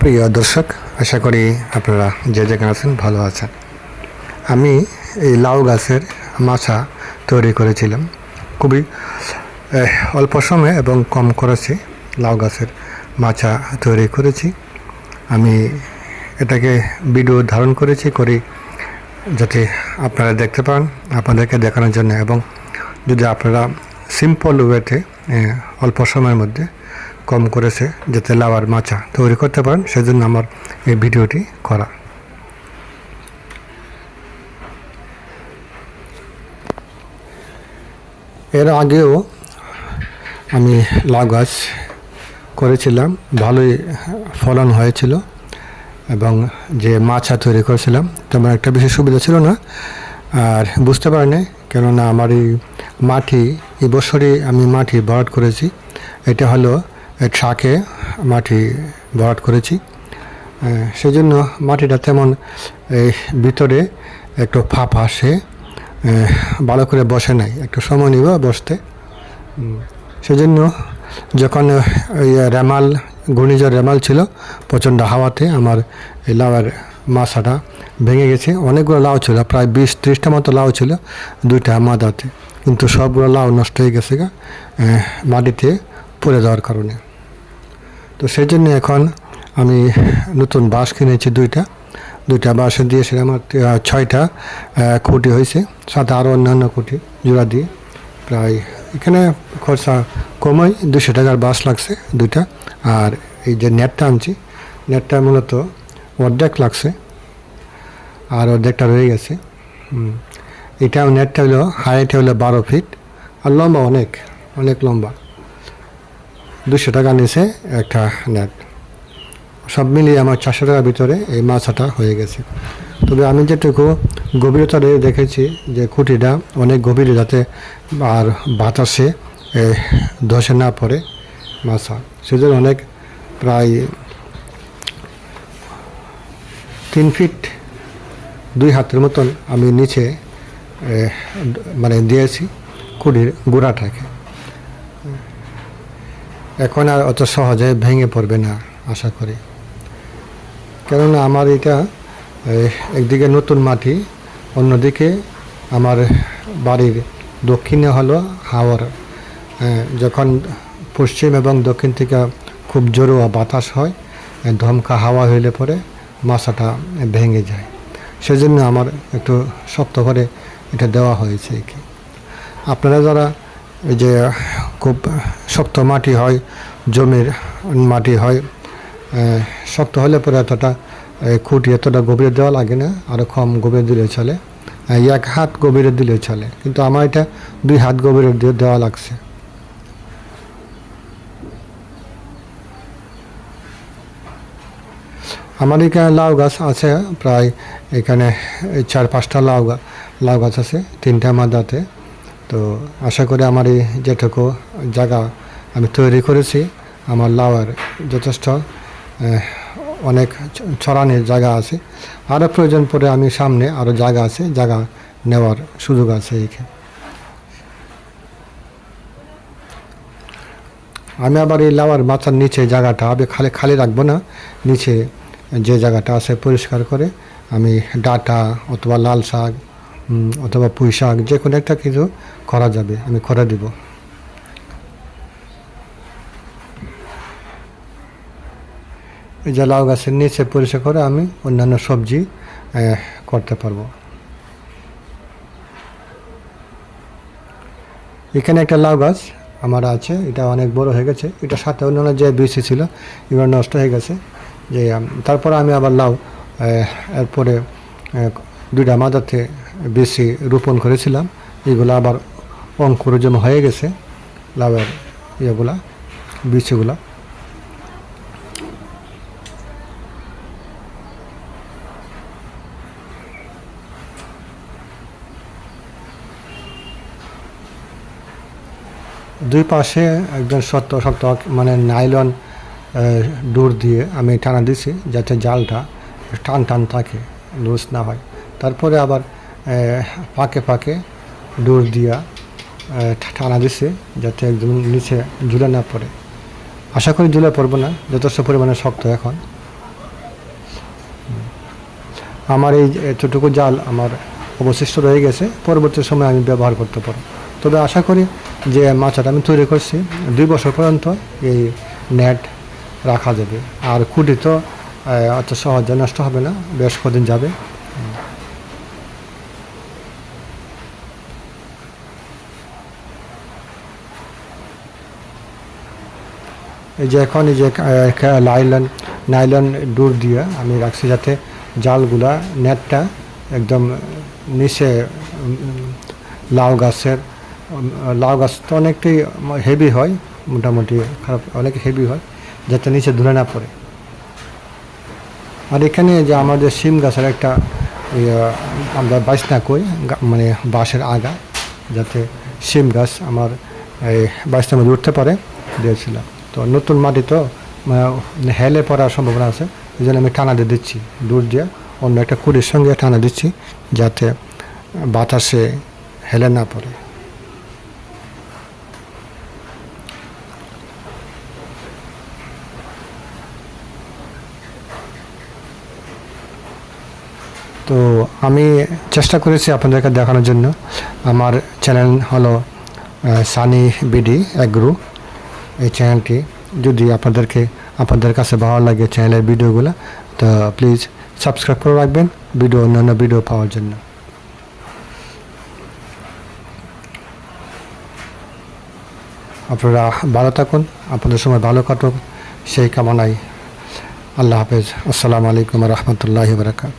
প্রিয় দর্শক, আশা করি আপনারা যে যেখানে আছেন ভালো আছেন। আমি এই লাউ গাছের মাছা তৈরি করেছিলাম। খুবই অল্প সময়ে এবং কম খরচে লাউ গাছের মাছা তৈরি করেছি। আমি এটাকে ভিডিও ধারণ করেছি করি যাতে আপনারা দেখতে পান, আপনাদেরকে দেখানোর জন্য এবং যদি আপনারা সিম্পল ওয়েতে অল্প সময়ের মধ্যে কম করেছে যাতে লাউয়ার মাচা তৈরি করতে পারেন, সেজন্য আমার এই ভিডিওটি করা। এর আগেও আমি লাউ গাছ করেছিলাম, ভালোই ফলন হয়েছিল এবং যে মাছা তৈরি করেছিলাম, তেমন একটা বেশি সুবিধা ছিল না, আর বুঝতে পারিনি, কেননা আমার এই মাটি, এই বছরই আমি মাটি ভরাট করেছি। এটা হলো ট্রাকে মাটি ভরাট করেছি। সেজন্য মাটিটা তেমন এই ভিতরে একটু ফাঁপ আসে ভালো করে বসে নাই। একটু সময় নিব বসতে। সেজন্য যখন ওই রেমাল, ঘূর্ণিঝড় রেমাল ছিল, প্রচণ্ড হাওয়াতে আমার এই লাউয়ের মাছাটা ভেঙে গেছে। অনেকগুলো লাউ ছিল, প্রায় বিশ ত্রিশটা মতো লাউ ছিল দুইটা মাদাতে। কিন্তু সবগুলো লাউ নষ্ট হয়ে গেছে গা মাটিতে পড়ে যাওয়ার কারণে। তো সেই জন্য এখন আমি নতুন বাঁশ কিনেছি দুইটা। দুইটা বাঁশ দিয়ে সেটা আমার ছয়টা খুঁটি হয়েছে। সাথে আরও অন্যান্য খুঁটি, জোড়া দিয়ে। প্রায় এখানে খরচা কমই দুশো টাকার বাঁশ লাগছে দুইটা। আর এই যে নেটটা আনছি, নেটটা মূলত অর্ধেক লাগছে, আর অর্ধেকটা রয়ে গেছে। এটা নেটটা হলো, হাইট হলো বারো ফিট, আর লম্বা অনেক অনেক লম্বা। দুশো টাকা নিচে একটা নেট সব মিলিয়ে আমার চারশো টাকার ভিতরে এই মাছটা হয়ে গেছে। তবে আমি যেটুকু গভীরতা দেখেছি যে খুঁটিটা অনেক গভীরে যাতে আর বাতাসে ধসে না পড়ে মাছা সেজন্য অনেক প্রায় তিন ফিট দুই হাতের মতন আমি নিচে মানে দিয়েছি কুড়ির গোড়াটাকে। এখন আর অত সহজে ভেঙে পড়বে না, আশা করি। কেননা আমার এটা একদিকে নতুন মাটি, অন্যদিকে আমার বাড়ির দক্ষিণে হলো হাওয়ার যখন পশ্চিম এবং দক্ষিণ থেকে খুব জোরোয়া বাতাস হয় ধমকা হাওয়া হইলে পরে মাছাটা ভেঙে যায়। সেজন্য আমার একটু শক্ত করে এটা দেওয়া হয়েছে কি আপনারা যারা এই যে খুব শক্ত মাটি হয়, জমির মাটি হয় শক্ত হলে পরে এতটা খুঁটি এতটা গভীরে দেওয়া লাগে না আরও কম গভীরে দিলে চলে। এক হাত গভীরে দিলে চলে, কিন্তু আমার এটা দুই হাত গভীরে দেওয়া লাগছে। আমার এখানে লাউ গাছ আছে, প্রায় এখানে চার পাঁচটা লাউ লাউ গাছ আছে, তিনটা মাদাতে। তো আশা করি আমার এই যেটুকু জায়গা আমি তৈরি করেছি। আমার লাউয়ের যথেষ্ট অনেক ছড়ানোর জায়গা আছে। আরও প্রয়োজন পড়ে আমি সামনে আরও জায়গা আছে, জায়গা নেওয়ার সুযোগ আছে এইখানে আমি আবার এই লাওয়ার মাথার নিচে জায়গাটা, আমি খালি খালি রাখব না, নিচে যে জায়গাটা আছে পরিষ্কার করে আমি ডাটা অথবা লাল শাক অথবা পুঁই শাক যে কোনো একটা কিছু করা যাবে, আমি করে দিব। এই যে লাউ গাছের নিচে পরিষ্কার করে আমি অন্যান্য সবজি করতে পারব। এখানে একটা লাউ গাছ আমার আছে, এটা অনেক বড় হয়ে গেছে। এটা সাথে অন্যান্য যে বিসি ছিল এবার নষ্ট হয়ে গেছে। যে তারপরে আমি আবার লাউ এরপরে দুইটা মাদাতে বেশি রোপণ করেছিলাম। এগুলো আবার অঙ্কুরোজম হয়ে গেছে, লাউয়ের ইয়েগুলা বিচিগুলা দুই পাশে একজন শক্ত শক্ত মানে নাইলন ডোর দিয়ে আমি টানা দিছি যাতে জালটা টান টান থাকে, লুজ না হয়। তারপরে আবার ফাঁকে ফাঁকে ডোর দিয়া টানা দিছে যাতে একদম নিচে ঝুলে না পড়ে। আশা করি ঝুলে পড়ব না, যথেষ্ট পরিমাণে শক্ত এখন। আমার এই এতটুকু জাল আমার অবশিষ্ট রয়ে গেছে, পরবর্তী সময় আমি ব্যবহার করতে পারব। তবে আশা করি যে মাছটা আমি তৈরি করছি। দুই বছর পর্যন্ত এই নেট রাখা যাবে। আর কুটি তো অত সহজে নষ্ট হবে না, বেশ কদিন যাবে। এই যে এখন এই যে লাইলন নাইলন ডোর দিয়ে আমি রাখছি যাতে জালগুলা নেটটা একদম নিচে লাউ গাছের লাউ গাছ তো অনেকটাই হেভি হয়, মোটামুটি খারাপ অনেক হেভি হয়, যাতে নিচে ধুলে না পড়ে। আর এখানে যে আমাদের শিম গাছের একটা আমরা বাসনা করি, গা- মানে বাঁশের আগা, যাতে শিম গাছ আমার, এই বাসনার মধ্যে উঠতে পারে, দিয়েছিলাম। তো নতুন মাটি তো মানে হেলে পড়ার সম্ভাবনা আছে, এই জন্য আমি টানা দিয়ে দিচ্ছি, দূর দিয়ে অন্য একটা কুড়ির সঙ্গে টানা দিচ্ছি, যাতে বাতাসে হেলে না পড়ে। তো আমি চেষ্টা করেছি আপনাদেরকে দেখানোর জন্য। আমার চ্যানেল হলো সানি বিডি অ্যাগ্রো এই চ্যানেলটি যদি আপনাদেরকে, আপনাদের কাছে ভালো লাগে চ্যানেলের ভিডিওগুলো, তো প্লিজ সাবস্ক্রাইব করে রাখবেন ভিডিও, অন্যান্য ভিডিও পাওয়ার জন্য। আপনারা ভালো থাকুন, আপনাদের সময় ভালো কাটুক। সেই কামনায় আল্লাহ হাফেজ। আসসালামু আলাইকুম রহমতুল্লাহ বারকাত